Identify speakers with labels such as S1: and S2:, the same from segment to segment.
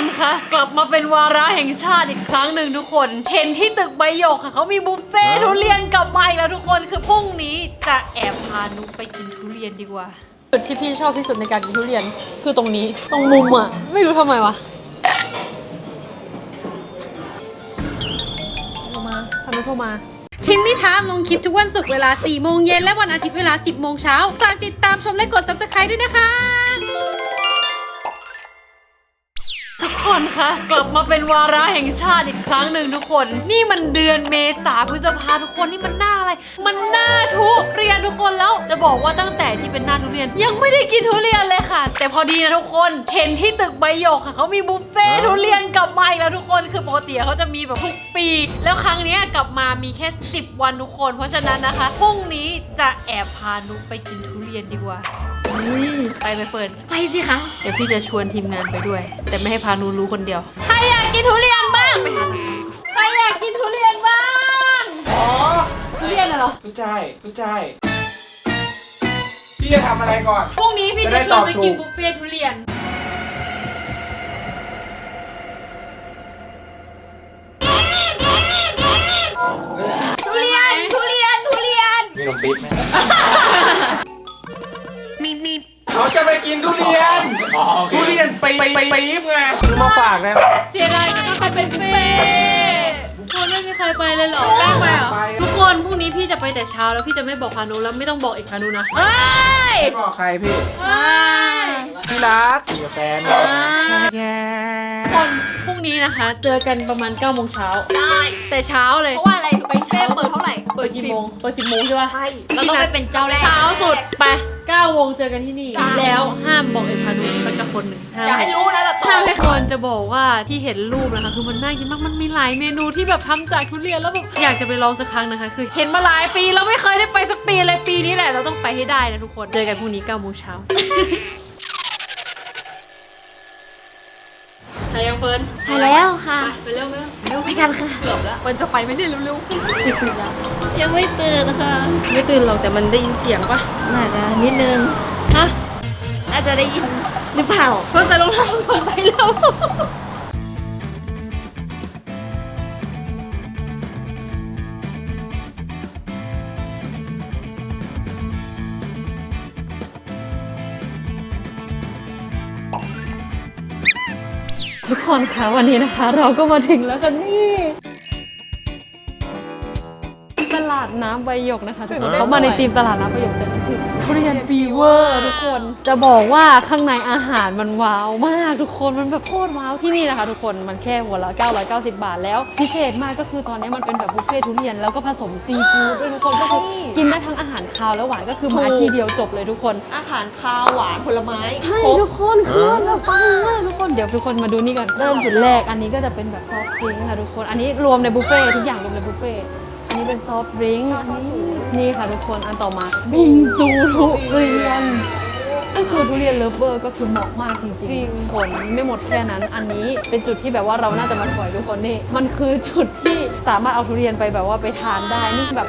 S1: คนคะกลับมาเป็นวาระแห่งชาติอีกครั้งหนึ่งทุกคน เห็นที่ตึกใบหยกค่ะเขามีบุฟเฟ่ทุเรียนกลับมาอีกแล้วทุกคนคือพรุ่งนี้จะแอบพานุกไปกินทุเรียนดีกว่า
S2: จุดที่พี่ชอบที่สุดในการกินทุเรียนคือตรงนี้ตรงมุมอะ ไม่รู้ทำไมวะโทรมาพานุโทรมา
S3: ทิ้งนิทามลงคลิปทุกวันศุกร์เวลา 4 โมงเย็นและวันอาทิตย์เวลา 10 โมงเช้า ฝากติดตามชมและกด subscribe ด้วยนะคะ
S1: ทุก คนคะ กลับมาเป็นวาระแห่งชาติอีกครั้งหนึ่งทุกคน นี่มันเดือนเมษาพฤษภาทุกคนนี่มันหน้าอะไร มันหน้าทุเรียนทุกคนแล้วจะบอกว่าตั้งแต่ที่เป็นหน้าทุเรียน ยังไม่ได้กินทุเรียนเลยค่ะ แต่พอดีนะทุกคนเห็นที่ตึกใบหยกค่ะเขามีบุฟเฟ่ทุเรียนกลับมาอีกแล้วทุกคนคือปกติเขาจะมีแบบทุกปี แล้วครั้งนี้กลับมามีแค่ 10 วันทุกคน เพราะฉะนั้นนะคะพรุ่งนี้จะแอบพานุกไปกินทุเรียนดีกว่า ไปไปเฟิร์นไปสิคะ เดี๋ยวพี่จะชวนทีมงานไปด้วย แต่ไม่ให้พานูรู้คนเดียว ใครอยากกินทุเรียนบ้างไปหาใครอยากกินทุเรียนบ้าง
S4: อ๋อ
S1: ทุเรียนน่ะเหรอ
S4: ทุกใจทุกใจพี่จะทำอะไรก่อน
S1: พรุ่งนี้พี่
S4: จะได้
S1: จะชวนไป
S4: ตอบถูก
S1: กินบุฟเฟ่ทุเรียน ทุเรียน ทุเรียน ทุเรียน
S4: มีนมปี๊บไหม เขาจะไปกินทุเรียน ทุเรียนไปไปไปปี๊บไงซื้อมาฝากนะ
S1: เสียดายจังถ้าใครเป็นบุฟเฟ่ทุกคนไม่มีใครไปเลยเหรอแป้งไปเหรอ
S4: ไป
S1: ทุกคนพรุ่งนี้พี่จะไปแต่เช้าแล้วพี่จะไม่บอกพานุแล้วไม่ต้องบอกอีกพานุนะเอ้ย
S4: ไม่บอกใครพี่
S1: เอ้ย
S4: พี่รักอยู่กับแฟน
S1: อ่าคนพรุ่งนี้นะคะ เจอกันประมาณ9ก้าโมงเช้า
S5: ได้
S1: แต่เช้าเลย
S5: เพราะว่าอะไรไปเฟ่เปิดเท่าไหร่
S1: เปิดกี่โมง เปิดสิบโมงใช่ปะ
S5: ใช่ เราต้องไปเป็นเจ้าแรก
S1: เช้าสุดไป 9ก้าโมงเจอกันที่นี่
S5: จ้า
S1: แล้วห้ามบอกไอ้พานุสักคนหนึ่งห้าม
S5: อย่าให้รู้นะแต่ต่อ
S1: ห้ามให้คนจะบอกว่าที่เห็นรูปนะคะคือมันน่ากินมากมันมีหลายเมนูที่แบบทำจากทุเรียนแล้วแบบอยากจะไปลองสักครั้งนะคะ คือเห็นมาหลายปีแล้วไม่เคยได้ไปสักปีเลยปีนี้แหละเราต้องไปให้ได้นะทุกคนเจอกันพรุ่งนี้9ก้าโมงเช้า ใครยังเฟิร์น
S5: ไปแล้วค่ะ
S1: ไปเร็วไหม
S5: เร็วไปกันค่ะ เกือบแล้วมันจะไปไหมเนี่ยเร็วๆยังไม่ตื่นค่ะ
S1: ไม่ตื่นหรอกแต่มันได้ยินเสียงปะ
S5: น่าจะนิดนึง
S1: ฮะ
S5: น่าจะได้ยินหรือเปล่า
S1: เพิ่งใส่รองเท้าก่อนไปเร็ว ทุกคนคะวันนี้นะคะ เราก็มาถึงแล้วค่ะนี่ น้ำใบหยกนะคะทุกคนเขามาในธีมตลาดน้ำใบหยกแต่มันคือทุเรียนฟีเวอร์ทุกคน จะบอกว่าข้างในอาหารมันว้าวมากทุกคนมันแบบโคตรว้าวที่นี่นะคะทุกคนมันแค่หัวละ 990 บาทแล้วพิเศษมากก็คือตอนนี้มันเป็นแบบบุฟเฟ่ทุเรียนแล้วก็ผสมซีฟู้ดด้วยทุกคนก็คือกินได้ทั้งอาหารคาวและหวานก็คือมาทีเดียวจบเลยทุกคน
S5: อาหารคาวหวานผลไม้
S1: ใช่ทุกคนคือแบบปังมากทุกคนเดี๋ยวทุกคนมาดูนี่ก่อนเริ่มจุดแรกอันนี้ก็จะเป็นแบบซอฟต์ดริงก์ค่ะทุกคนอันนี้รวมในบุฟเฟ่ต์ทุกอย่างรวมในบุฟเฟ่ต์ อันนี้เป็นซอฟต์ดริงก์อันนี้นี่ค่ะทุกคนอันต่อมาบิงซูทุเรียนก็คือทุเรียนเลิฟเวอร์ก็คือเหมาะมากจริงๆ
S5: จริง
S1: ผลไม่หมดแค่นั้น อันนี้เป็นจุดที่แบบว่าเราน่าจะมาถอยทุกคนนี่มันคือจุดที่สามารถเอาทุเรียนไปแบบว่าไปทานได้นี่แบบ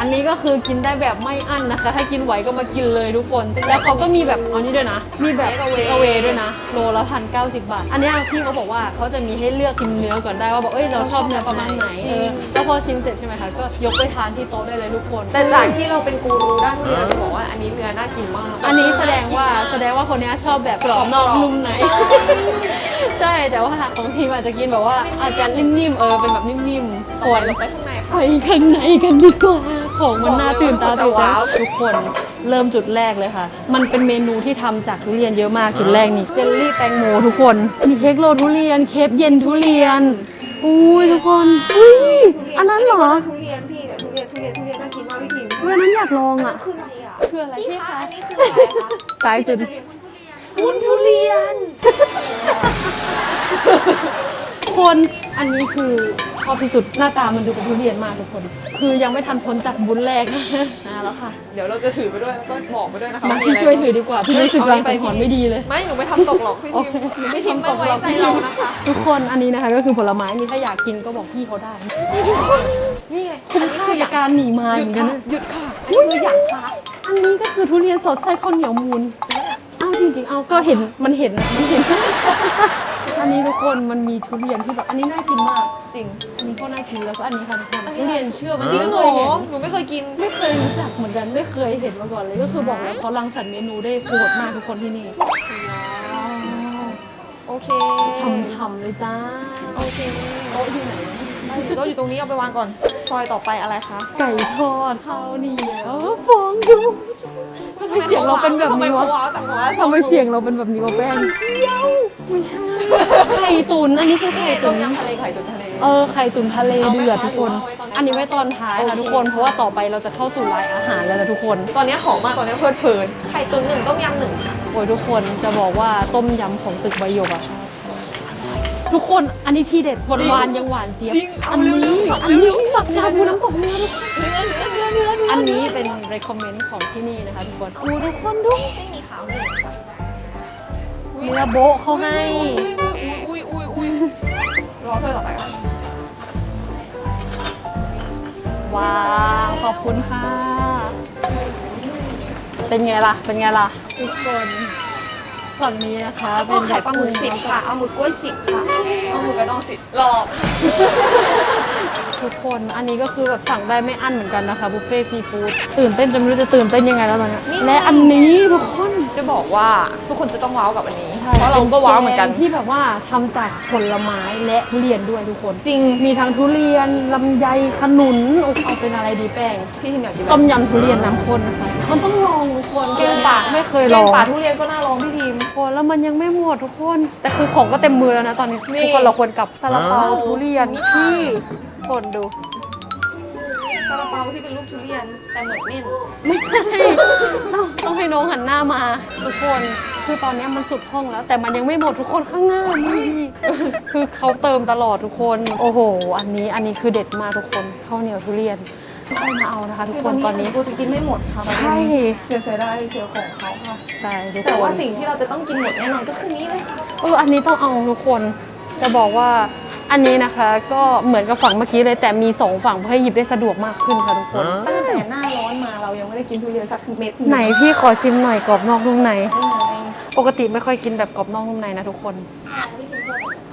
S1: อันนี้ก็คือกินได้แบบไม่อั้นนะคะ ถ้ากินไหวก็มากินเลยทุกคน แล้วเขาก็มีแบบเอานี้ด้วยนะ มีแบบเอเวด้วยนะ โลละพันเก้าสิบบาท อันเนี้ยพี่เขาบอกว่าเขาจะมีให้เลือกชิมเนื้อก่อนได้ว่าบอกเอ้ยเราชอบเนื้อประมาณไหนเออแล้วพอชิมเสร็จใช่ไหมคะก็ยกไปทานที่โต๊ะได้เลยทุกคน
S5: แต่จากที่เราเป็นกูรูด้านทุเรียนจะบอกว่าอันนี้เนื้อน่ากินมาก
S1: อันนี้แสดงว่าแสดงว่าคนเนี้ยชอบแบบกรอบนอกนุ่มใน
S5: ใช่
S1: ใช่แต่ว่าของทีมอาจจะกินแบบว่าอาจจะนิ่มๆเออเป็นแบบนิ่มๆ
S5: ต่
S1: ค
S5: อไป
S1: น
S5: เราไปข้างใน
S1: ไป
S5: ค่ะ
S1: ข้างในกันดีกว่า ของมันน่าตื่นตาตื่นใจ
S5: ว้าว
S1: ทุกคนเริ่มจุดแรกเลยค่ะ มันเป็นเมนูที่ทำจากทุเรียนเยอะมากจุดแรกนี่เจลลี่แตงโมทุกคน มีเค้กโรลทุเรียน เคปเย็นทุเรียนอุ้ยทุกคนอุ้ยอันนั้นเหรอ
S5: ทุเรียนพี่เนี่ยทุเรียนทุเรียนทุเรียนน่ากินมากพี่ทิม
S1: เว้ยอันนั้นอยากลองอะ
S5: คืออะไรอะ
S1: คืออะไร
S5: พี่
S1: พี่
S5: คะ
S1: คะ
S5: อันนี้คืออะไรคะ
S1: สายสุด
S5: วุ้นทุเรียน
S1: คน อันนี้คือชอบที่สุดหน้าตามันดูเป็นทุเรียนมากทุกคน คือยังไม่ทันพ้นจากบุญแรก
S5: อ่าแล้วค่ะ เดี๋ยวเราจะถือไปด้วยแล้วก็บอกไปด้วยนะคะ
S1: มา
S5: ว่า
S1: พี่
S5: อะไร
S1: ช่วยถือดีกว่า พี่
S5: เฮ้ย
S1: รู้สึก
S5: เอา
S1: ราง
S5: นี่ไป
S1: สังหรณ์ไม่ดีเลย
S5: ไม่หนูไม่ทำตกหรอกพี่
S1: โอ
S5: ทิม
S1: เค
S5: พี่ทิมไม่ไว้ใจเรานะคะ
S1: ทุกคนอันนี้นะคะก็คือผลไม้นี่ถ้าอยากกินก็บอกพี่เขาได้
S5: นี่ไง
S1: คุ้ม
S5: อันนี้
S1: ค่า
S5: คืออ
S1: กั
S5: ย่า
S1: บ
S5: ง
S1: การหนีมา
S5: ห
S1: อ
S5: ยุด
S1: ย่างนั้
S5: ค่ะ
S1: น
S5: หยุดค่ะอันนี้คืออย่างค่ะ
S1: อันนี้ก็คือทุเรียนสดไส้ข้าวเหนียวมูนเอาจริงๆ เอาก็เห็นมันเห็นอะมันเห็น อันนี้ทุกคนมันมีทุเรียนที่แบบอันนี้น่ากินมาก
S5: จริง
S1: อันนี้ก็น่ากินแล้วก็อันนี้ค่ะทุกคนทุเรียนเชื่อมัน
S5: จริง
S1: ไม่
S5: เหร
S1: เคยเห็น
S5: อหนูไม่เคยกิน
S1: ไม่เคยรู้จักเหมือนกันไม่เคยเห็นมาก่อนเลยก็คือบอกแล้วเขารังสรรค์เมนูได้โหดมากทุกคนที่นี่
S5: โอเค
S1: ช่ำๆเลยจ้า
S5: โอเค
S1: โต๊ะอยู่ไหน
S5: ได้โต๊ะอยู่ตรงนี้เอาไปวางก่อน ซอยต่อไปอะไรคะ
S1: ไก่ทอดข้าวเหนียวฟองดู ทำไมเสียงเราเป็นแบบ
S5: ทำไม
S1: นี้
S5: เขา
S1: วะ
S5: ว้าวจังวะ
S1: ทำไมเสียงเราเป็นแบบนี้วะแป้ง
S5: เจียว
S1: ไม่ใช่ไข่ตุ๋นอันนี้คือไข่
S5: ต้
S1: ตุ๋
S5: ม
S1: น
S5: ยำทะเลไข่ตุ๋นทะเล
S1: เออไข่ตุ๋นทะเลเดือดทุกคน
S5: เอาไว้ตอนท้าย
S1: อันนี้ไว้ตอนท้ายค่ะ
S5: โอเค
S1: ทุกคนเพราะว่าต่อไปเราจะเข้าสู่รายอาหารแล้วนะทุกคน
S5: ตอนนี้หอมมากตอนนี้เพลิดเพลินไข่ตุ๋นหนึ่งต้มยำหนึ่งค่ะ
S1: โอ้ยทุกคนจะบอกว่าต้มยำของตึกใบหยกอะ ทุกคนอันนี้ทีเด็ดหวานหวานๆยังหวานเจี๊ยบ
S5: จริงเอา
S1: อัน
S5: เร็วๆ
S1: นี้
S5: เอา
S1: อันนี้
S5: เร็วๆ
S1: สับชาบูน้ำตกเนื้อทุกคน
S5: เนื้อเนื้อเนื้อเนื้อเนื้อ
S1: อันนี้เป็น recommend ของที่นี่นะคะทุกคนดูทุกคนดู
S5: เส้นหมีขาวหนึ่งค่ะ
S1: เนื้อโบะเขาให้
S5: อุ้ยอุ้ยอุ้ยรอเธอต่อไปค่ะ
S1: ว้าวขอบคุณค่ะ เป็นไงล่ะ เป็นไงล่ะ ทุกคน ฝั่งนี้นะคะ
S5: ก็ไข่ปลาหมึกสิบค่ะ เอาหมึกกล้วยสิบค่ะ เอาหมึกกระดองสิบหลอก
S1: ทุกคนอันนี้ก็คือแบบสั่งได้ไม่อั้นเหมือนกันนะคะบุฟเฟ่ซีฟู้ดตื่นเต้นจนไม่รู้จะตื่นเต้นยังไงแล้วตอนเนี้ยและอันนี้ทุกคน
S5: จะบอกว่าทุกคนจะต้องว้าวกับอันนี้
S1: ใช่
S5: เพราะเราก็ว้าวเหมือนกัน
S1: ป็แงที่แบบว่าทำจากผลไม้และทุเรียนด้วยทุกคน
S5: จริง
S1: มีทั้งทุเรียนลำไยขนุนโอ้เอาเป็นอะไรดีแป้ง
S5: พี่ทิมอยากกิน
S1: ต้มยำทุเรียนน้ำข้นนะคะมันต้องลองทุกคน
S5: แกงป่า
S1: ไม่เคย
S5: แก
S1: ลองง
S5: ป่าทุเรียนก็น่าลองพี่ทิม
S1: ทุกคนแล้วมันยังไม่หมดทุกคน แต่คือของก็เต็มมือแล้วนะตอนนี้
S5: นี่
S1: ทุกคนเราควรกลับซาลาเปาทุเรียนที่คนดู
S5: ซาลาเปาที่เป็นรูปทุเรียนแต่เหมือนเม่น
S1: ไม่ใช่ต้องต้องให้น้องหันหน้ามาทุกคนคือตอนนี้มันสุดห้องแล้ว แต่มันยังไม่หมดทุกคนข้างหน้านี่คือเขาเติมตลอดทุกคน โอ้โห อันนี้อันนี้คือเด็ดมากทุกคนข้าวเหนียวทุเรียนช่วยมาเอานะคะทุก
S5: คือ
S1: ค
S5: ตอนน
S1: ตอน
S5: นี้
S1: นี้
S5: กูจะกินไม่หมดค่ะ
S1: ใช่
S5: เดี๋ยวเสียดายเสียของเขาค่ะ
S1: ใช่ทุก
S5: แต่
S1: ค
S5: ว่านสิ่งที่เราจะต้องกินหมดแน่นอนก็คือนี้เลยค่ะ
S1: เอออันนี้ต้องเอาทุกคนจะบอกว่า อันนี้นะคะก็เหมือนกับฝั่งเมื่อกี้เลยแต่มีสองฝั่งเพื่อให้หยิบได้สะดวกมากขึ้นค่ะทุกคน
S5: ตั้งแต่หน้าร้อนมาเรายังไม่ได้กินทุเรียนสักเม็ดง
S1: ไหนพี่ขอชิมหน่อยกรอบนอกนุ่มใน
S5: ได้ไหม
S1: ปกติไม่ค่อยกินแบบกรอบนอกนุ่มในนะทุกคน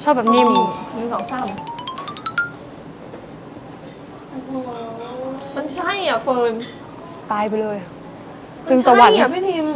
S1: ชอบแบบนิ่ม
S5: หนึ่งสองสามมันใช่อะเฟิร์น
S1: ตายไปเลย
S5: มั
S1: ซึ่ง
S5: น
S1: สวรรค์
S5: ใช่อะพี่ทิม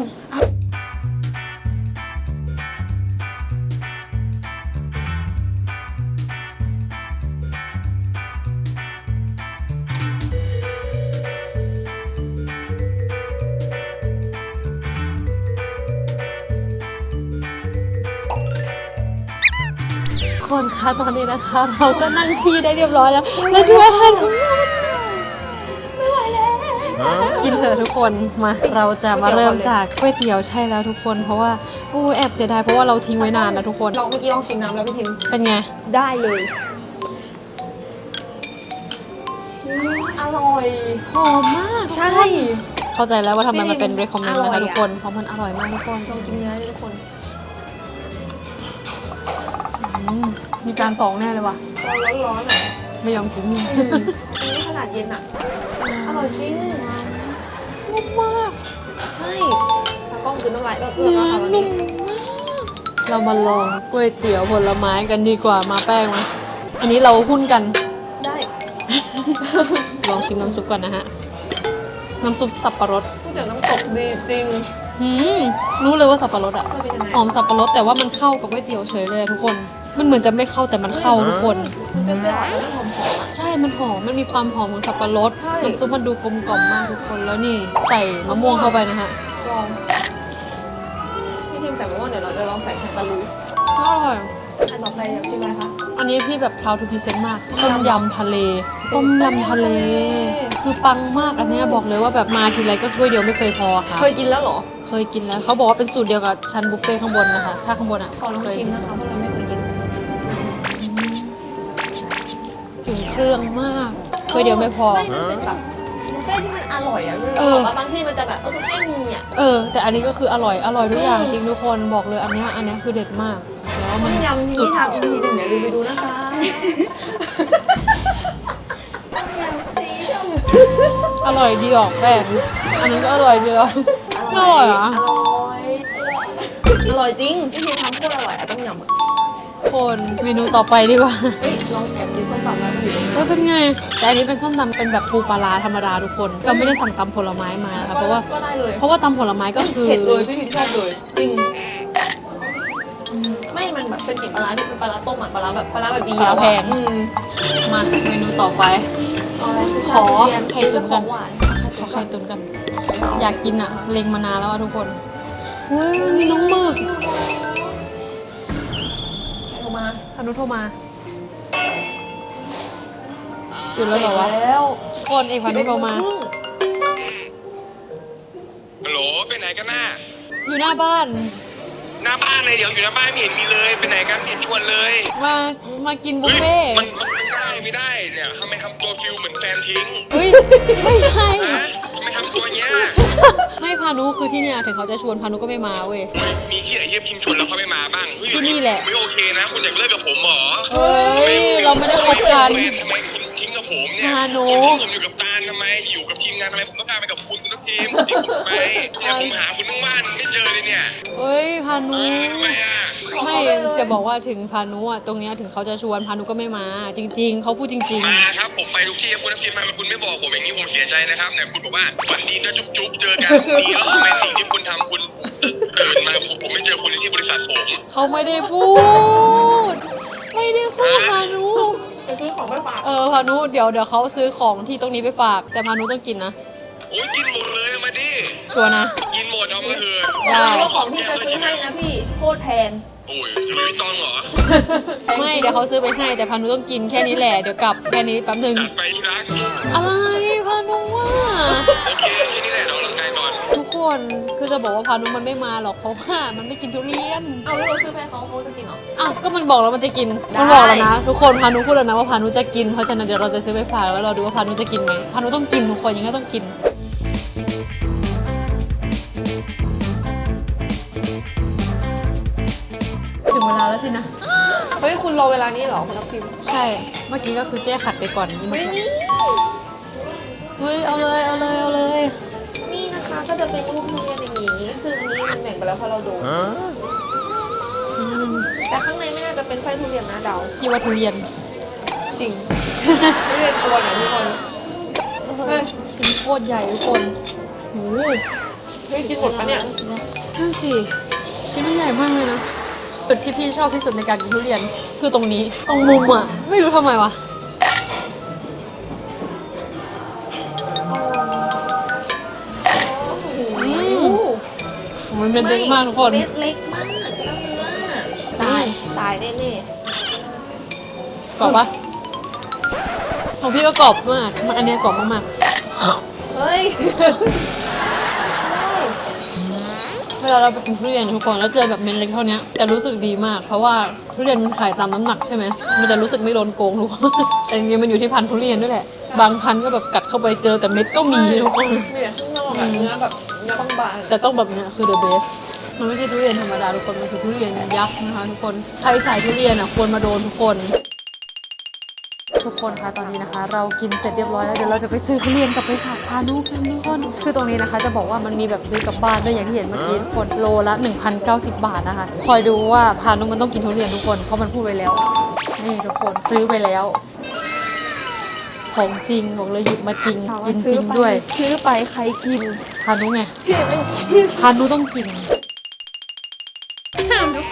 S1: คนคะตอนนี้นะคะ เราก็นั่งที่ได้เรียบร้อยแล้วแล้วดูอาหารของเราไม่ไหวแล้วกินเถอะทุกคนมาเราจะมาเริ่มจากก๋วยเตี๋ยวใช่แล้วทุกคนเพราะว่าอู้แอบเสียดายเพราะว่าเราทิ้งไว้นานนะทุกคน
S5: ลองเมื่อกี้ลองชิมน้ำแล้วพี่ทิม
S1: เป็นไง
S5: ได้เลยอร่อย
S1: หอมมาก
S5: ใช่
S1: เข้าใจแล้วว่าทำไมมันเป็น
S5: ไม่ได้
S1: recommend
S5: อร่
S1: นะ
S5: อย
S1: คะ
S5: อะ
S1: ทุกคนเพราะมันอร่อยมากทุกคน
S5: ลองกินเนื้อเลยทุกคน
S1: อื มมีการสองแน่เลยว่ะ
S5: ตอนร้อนๆอะ
S1: ไม่ยอมกิน
S5: อันนี้ขนาดเย็นอะ อร่อยจริงนุ่มมากใช่ตากล้องคือน้ำลายเอื้อกๆนะคะตอนนี้
S1: เรามาลองก๋วยเตี๋ยวผลไม้กันดีกว่ามาแป้งมาอันนี้เราหุ้นกัน
S5: ได้
S1: ลองชิมน้ำซุปก่อนนะฮะ น้ำซุปสับปะรด
S5: ก๋วยเตี๋ยวน้ำตกดีจริง
S1: หืมรู้เลยว่าสับปะรดอะ
S5: ก็เป็นยังไง
S1: หอมสับปะรดแต่ว่ามันเข้ากับก๋วยเตี๋ยวเฉยเลยอะทุกคน มันเหมือนจะไม่เข้าแต่มันเข้าทุกคน
S5: มันเปรี้ยวๆแล้วหอม
S1: ใช่มันหอม มันมีความหอมของสับปะรด
S5: ใช่
S1: น้ำซุปมันดูกลมกล่อมมากทุกคนแล้วนี่ ใส่มะม่วงเข้าไปนะฮะ
S5: ๆลองพี่ทีมใส่มะม่วงเดี๋ยวเราจะลองใส่แคนตาลูป
S1: อร่อย
S5: อันต่อไปอยากชิมอะไรคะ
S1: อันนี้พี่แบบ proud to present มาก ต้มยำทะเล ต้มยำทะเล คือปังมากอันเนี้ยบอกเลยว่าแบบมาทีไรก็ถ้วยเดียวไม่เคยพอค่ะ
S5: เคยกินแล้วเหรอ
S1: เคยกินแล้วเขาบอกว่าเป็นสูตรเดียวกับชั้นบุฟเฟ่ต์ข้างบนนะคะ ถ้าข้างบนอะ
S5: ขอลอง
S1: เคย
S5: ชิมนะคะ เค
S1: รื่องมากถ้วยเดียวไม่พอ
S5: ไม่มันเป็นแบบบุฟเฟ่ที่มันอร่อยอะ
S1: เอ
S5: เอ
S1: อ
S5: อว่าบางที่มันจะแบบเออแค่มีอะ
S1: เออ แต่อันนี้ก็คืออร่อยอร่อยทุกอย่างจริงทุกคนบอกเลยอันเนี้ยอันเนี้ยคือเด็ดมากแล้วมัน
S5: ต้มยำที่นี่ทำอีพีหนึ่งเดี๋ยวดูไปดูนะคะ
S1: อร่อยดีออกแบบอันนี้ก็อร่อยดีออกอร่อยเหรอะ
S5: อร่อย อร่อยจริงพี่พีทำโคตรอร่อยอะต้มยำอะ
S1: คนเมนูต่อไปดีกว่า
S5: เฮ้ยลองแอบกินส้มตำแล้วอยู่ตรงนั้น
S1: เฮ้ยเป็นไง แต่อันนี้เป็นส้มตำเป็นแบบปูปลาร้าธรรมดาทุกคนเราไม่ได้สั่งตำผลไม้มานะคะเพราะว่า
S5: ก็ได้เลย
S1: เพราะว่าตำผลไม้ก็คือ
S5: เผ็ดเลยพี่พีชชอบเลยจริงไม่มันแบบเป็นกลิ่นปลาร้าที่เป็นปลาร้าต้มอะปลาร้าแบบปลาร้าแบบดี
S1: ปลาร้าแพง
S5: อืม
S1: มาเมนูต่อไป
S5: เอาอะไรพิซ
S1: ข
S5: ซ่า
S1: อ
S5: ทุเรียน
S1: ไข่
S5: เดี๋ยว
S1: ตุ๋
S5: จะ
S1: น
S5: ข
S1: กั
S5: อนงหวาน
S1: ขอไข่ตุ๋นกัน อยากกินอะเล็งมานานแล้วอะทุกคนเฮ้ยมีน้องหมึก
S5: ใคร โทรมา
S1: พานุโทรมาตื่นแล้วเหรอวะ
S5: แล้ว
S1: คนเอกพานุโทรมา
S6: ฮัลโหลไปไหนกันน่ะ
S1: อยู่หน้าบ้าน
S6: หน้าบ้านเลยเดี๋ยวอยู่หน้าบ้านไม่เห็นมีเลยไปไหนกันไม่เห็นชวนเลย
S1: มามากินบุฟ
S6: เฮ้ย
S1: เฟ่ต์
S6: มันมันไม่ได้ไม่ได้เนี่ยทำไมทำตัวฟิลเหมือนแฟนทิ้ง
S1: เฮ้ยไม่ใช่
S6: ฮะ ทำไมทำตัวเนี้ย
S1: ไม่พานุคือที่เนี่ยถึงเขาจะชวนพานุก็ไม่มาเว้ย
S6: เฮ้ยมีที่ไหนเยียบคิมชวนแล้วเขาไม่มาบ้างเฮ้ย
S1: ที่นี่แหละ
S6: ไม่โอเคนะ คุณอยากเลิกกับผมเหรอ
S1: เฮ้ยเราไม่ได้คบกัน
S6: ทำไมคุณทิ้งกับผมเนี่ย
S1: ฮานุ
S6: คุณทิ้งผมอยู่กับตาลทำไมอยู่กับทีมงานทำไมผมต้องการไปกับคุณคุณต้อง ทีมคุณทิ้งผมทำไมเนี่ยผมหาคุณทั้งบ้านไม่เจอเลยเนี่ย
S1: เฮ้ยพา
S6: เอ
S1: นุ
S6: อทำไมอะ
S1: ไม่จะบอกว่าถึงพานุอะตรงเนี้ยถึงเขาจะชวนพานุก็ไม่มา จริง ๆเขาพูดจริง
S6: มาครับผมไปทุกที่ครับคุณน้ำทิพย์มาคุณไม่บอกผมอย่างนี้ผมเสียใจนะครับเนี่ยคุณบอกว่าฝันดีนะจุ๊บจุ๊บเจอกันพรุ่งนี้แล้วทำไมสิ่งที่คุณทำคุณตื่นมาผมผมไม่เจอคุณที่บริษัทผม
S1: ๆเขาไม่ได้พูด ไม่ได้พูดพานุ
S5: ไปซื้อของไปฝาก
S1: เออพานุเดี๋ยวเดี๋ยวเขาซื้อของที่ตรงนี้ไปฝาก แต่พานุต้องกินนะ
S6: โอ้ยกินหมดเลยเอามาดิ
S1: ชัวร์นะ
S6: กินหมดเอามาเถอะ
S1: ได้
S5: แล้วของที่จะซื้อให้นะพี่โคตรแพง
S6: โอ้ยลุยตองเหรอ
S1: ไม่เดี๋ยวเขาซื้อไปให้แต่พานุต้องกินแค่นี้แหละเดี๋ยวกลับแค่นี้แป๊บหนึง
S6: จัดไปที่รัก
S1: อะไรพานุว่า
S6: โอเคแค่นี้แหละเดี๋ยวออกกำลังกายก่อน
S1: ทุกคนคือจะบอกว่าพานุมันไม่มาหรอกเพราะว่ามันไม่กินทุเรียน
S5: เอาแล้วเราซื้อไปให้เขาเขาจะกินเหรอ
S1: อ้าวก็มันบอกแล้วมันจะกิน
S5: ได้
S1: มันบอกแล้วนะทุกคนพานุพูดแล้วนะว่าพานุจะกินเพราะฉะนั้นเดี๋ยวเราจะซื้อไปฝากแล้วเราดูว่าพานุจะกินไหมพานุต้องกินทุกคนยังไงต้องกิน แล้วสินะ
S5: เฮ้ย คุณรอเวลานี้เหรอ คุณทับทิม
S1: ใช่ เมื่อกี้ก็คือแก้ขัดไปก่อน
S5: เฮ้ยนี่
S1: เฮ้ย เอาเลย เอาเลย เอาเลย
S5: นี่นะคะก็จะเป็นรูปทุเรียนอย่างนี้ซึ่งอันนี้มันแบ่งไปแล้วเพราะเราโดน แต่ข้างในไม่น่าจะเป็นไส้ทุเรียนนะเดา
S1: พี่ว่าทุเรียน
S5: จริง ทุเรียนตัวเนี่ยทุกคนเฮ้ย
S1: ชิ้นโคตรใหญ่ทุกคนโอ้โห
S5: เฮ้ยกินหมดปะเนี่ย
S1: นั่นสิชิ้นมันใหญ่มากเลยนะ จุดที่พี่ชอบที่สุดในการกินทุเรียนคือตรงนี้ตรงมุมอะ ไม่รู้ทำไมวะอืมมันเป็นเล็กมากทุกคน
S5: เม็ดเล็กมากแล้วเนื้อตายตายแน่
S1: กรอบปะของพี่ก็กรอบมากมันอันเนี้ยกรอบมาก
S5: ๆ เฮ้ย
S1: ๆเวลาเราไปกินทุเรียนทุกคนแล้วเจอแบบเม็ดเล็กเท่าเนี้ยจะรู้สึกดีมาก เพราะว่าทุเรียนมันขายตามน้ำหนักใช่ไหมมันจะรู้สึกไม่โดนโกงทุกคนแต่จริงๆมันอยู่ที่พันธุ์ทุเรียนด้วยแหละ บางพันธุ์ก็แบบกัดเข้าไปเจอแต่เม็ดก็มีทุกคน
S5: มีแต่ข้างนอกแบบเนื้อแบบเนื้อบาง
S1: แต่ต้องแบบเนี้ยคือ the best มันไม่ใช่ทุเรียนธรรมดาทุกคน มันคือทุเรียนยักษ์นะคะทุกคน ใครสายทุเรียนอะควรมาโดนทุกคน ทุกคนคะตอนนี้นะคะ เรากินเสร็จเรียบร้อยแล้วเดี๋ยวเราจะไปซื้อทุเรียนกลับไปฝากพานุกันทุกคนคือตรงนี้นะคะจะบอกว่ามันมีแบบซื้อกลับบ้านด้วยอย่างที่เห็นเมื่อกี้ทุกคนโลละ 1,090 บาทนะคะ คอยดูว่าพานุมันต้องกินทุเรียนทุกคนเพราะมันพูดไว้แล้ว นี่ทุกคนซื้อไปแล้วของจริงบอกเลยหยิบมาจริง
S5: ๆ
S1: กินจริงด้วย
S5: ซื้อไปใครกิน
S1: พานุไง
S5: พี่ไม่กิน
S1: พานุต้องกิน
S7: ถามทุก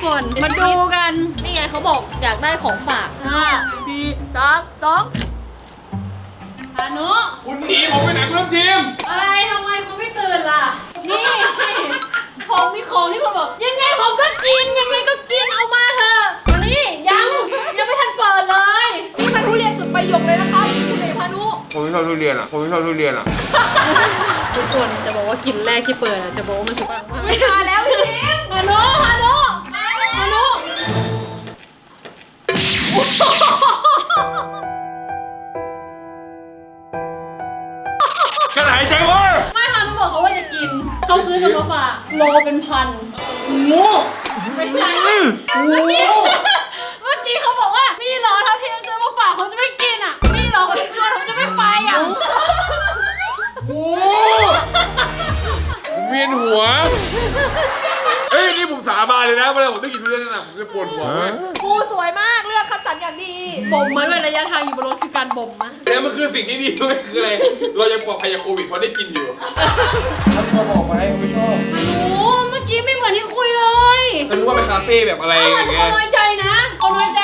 S7: คน มาดูกัน นี่ไงเขาบอกอยากได้ของฝากห้าสี่สามสองพานุ
S8: คุณหนีผมไปไหนคุณน้ำทิม
S4: อะไรทำไมคุณไม่ตื่นล่ะ นี่ผมมีของที่คุณบอก ยังไงผมก็กิน ยังไงก็กิน เอามาเถอะมานี่ยังยังไม่ทันเปิดเลย
S7: นี่มันทุเรียนสุดประโยคเลยนะคะคุณเอกพานุ
S8: ผมไม่ชอบทุเรียนอะ ผมไม่ชอบทุเรียนอะ
S4: ทุกคนจะบอกว่ากินแรกที่เปิดอะจะบอกว่ามันสุดปังมาก
S7: ไม่มาแล้วพี่พิม
S4: ฮานุ
S8: เขา
S4: ซื้อกันมาฝากโลเป็นพัน
S8: งู
S4: ไม่ใช่เมื่อกี้เมื่อกี้เขาบอกว่ามีเหรอถ้าเทียมซื้อมาฝากเขาจะไม่กินอะมีเหรอคนชวนเขาจะไม่ไปอะ
S8: งูเวียนหัวเฮ้ยนี่ผมสาบานเลยนะเวลาผมได้กินทุเรียนนั่นน่ะผมจะปวดหัวเว้ย
S5: ภูสวยมากเลือกคัดสรรอย่างดี
S1: บ่มมาด้วยระยะทางอยู่บนรถคือการบ่มนะ
S8: แล้วมันคือสิ่งที่ดีด้วยคืออะไรเรายังปลอดภัยจากโควิดเพราะได้กินอยู่แล้วพอบอกไปผมไม่ชอบ
S1: โอ้เมื่อกี้ไม่เหมือนที่คุยเลย
S8: ฉันรู้ว่าเป็นคาเฟ่แบบอะไร
S1: เอา
S8: อ
S1: เหมือน
S8: ย่างเงี้
S1: เขา
S8: ย
S1: น้อยใจนะเขาน้อยใจ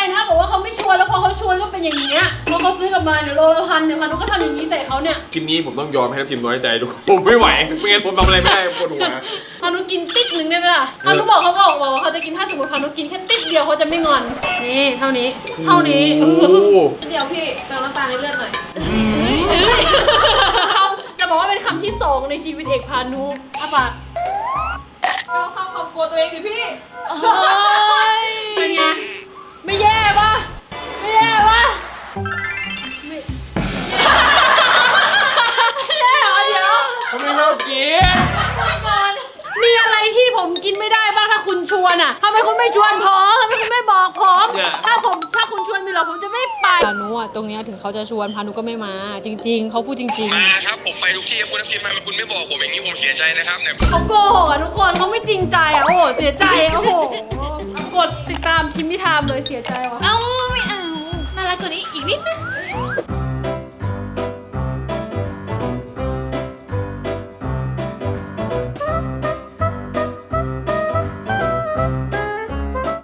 S1: วนแล้วพอเขาชวนก็เป็นอย่างนี้ยพอเขาซื้อกลับมาเนี่ยโลละพันเนี่ยพันนุก็ทำอย่างนี้ใส่เขาเนี่ย
S8: ทีมนี้ผมต้องยอมให้ทีมน้อยใจทุกคนผมไม่ไหวไม่งั้นผมทำอะไรไม่ได้ปวดหัว
S1: พานุกินติ๊กหนึ่งได้ไหมล่ะพานุบอกเขาบอกบอกว่าเขาจะกินถ้าสมมติพานุกินแค่ติ๊กเดียวเขาจะไม่งอน นี่เท่านี้ เท่านี้
S8: โอ้โห
S5: เดี๋ยวพี่เติมน้ำตาลในเลือดหน่อย
S1: คำจะบอกว่าเป็นคำที่สองในชีวิตเอกพานุอะปะ
S5: ก้าวข้ามความกลัวตัวเองดิพี่
S1: เป็นไง ไม่แย่ปะ ไม่แย่ปะไม่ไม่แย่เหรอเดี๋ยว
S8: ทำไมไม่เอากิน
S1: ก่อนมีอะไรที่ผมกินไม่ได้บ้างถ้าคุณชวนอะทำไมคุณไม่ชวนผมทำไมคุณไม่บอกผมถ้าผมถ้าคุณชวนมีเหรอผมจะไม่ไป
S9: พานุอะตรงเนี้ยถึงเขาจะชวนพานุก็ไม่มา จริง ๆ เขาพูดจริง
S6: มาครับผมไปทุกที่ครับคุณน้ำทิพย์มาคุณไม่บอกผมอย่างนี้ผมเสียใจนะครับเนี่ย
S1: เขาโกหกอะทุกคนเขาไม่จริงใจอะโอ้โหเสียใจโอ้โหกดติดตามคิมพิธามเลยเสียใจว่ะ
S5: เอ้าไม่เอาน่ารัก กว่านี้อีกนิดนึง